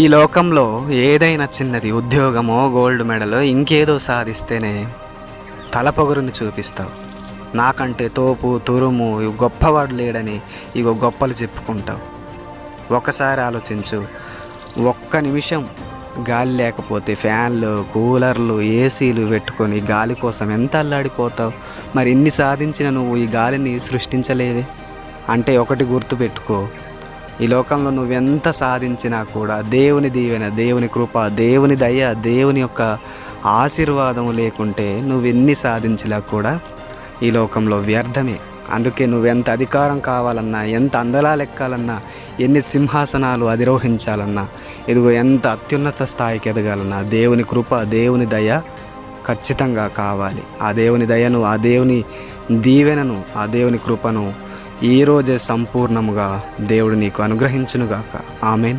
ఈ లోకంలో ఏదైనా చిన్నది ఉద్యోగమో గోల్డ్ మెడల్ ఇంకేదో సాధిస్తేనే తలపొగరుని చూపిస్తావు. నాకంటే తోపు తురుము ఇవి గొప్పవాడు లేడని ఇగో గొప్పలు చెప్పుకుంటావు. ఒకసారి ఆలోచించు. ఒక్క నిమిషం గాలి లేకపోతే ఫ్యాన్లు కూలర్లు ఏసీలు పెట్టుకొని గాలి కోసం ఎంత అల్లాడిపోతావు? మరి ఇన్ని సాధించిన నువ్వు ఈ గాలిని సృష్టించలేవే? అంటే ఒకటి గుర్తుపెట్టుకో. ఈ లోకంలో నువ్వెంత సాధించినా కూడా దేవుని దీవెన దేవుని కృప దేవుని దయ దేవుని యొక్క ఆశీర్వాదం లేకుంటే నువ్వెన్ని సాధించినా కూడా ఈ లోకంలో వ్యర్థమే. అందుకే నువ్వెంత అధికారం కావాలన్నా ఎంత అందలాలు ఎక్కాలన్నా ఎన్ని సింహాసనాలు అధిరోహించాలన్నా ఇదిగో ఎంత అత్యున్నత స్థాయికి ఎదగాలన్నా దేవుని కృప దేవుని దయ ఖచ్చితంగా కావాలి. ఆ దేవుని దయను ఆ దేవుని దీవెనను ఆ దేవుని కృపను ఈరోజే సంపూర్ణముగా దేవుడు నీకు అనుగ్రహించునుగాక. ఆమెన్.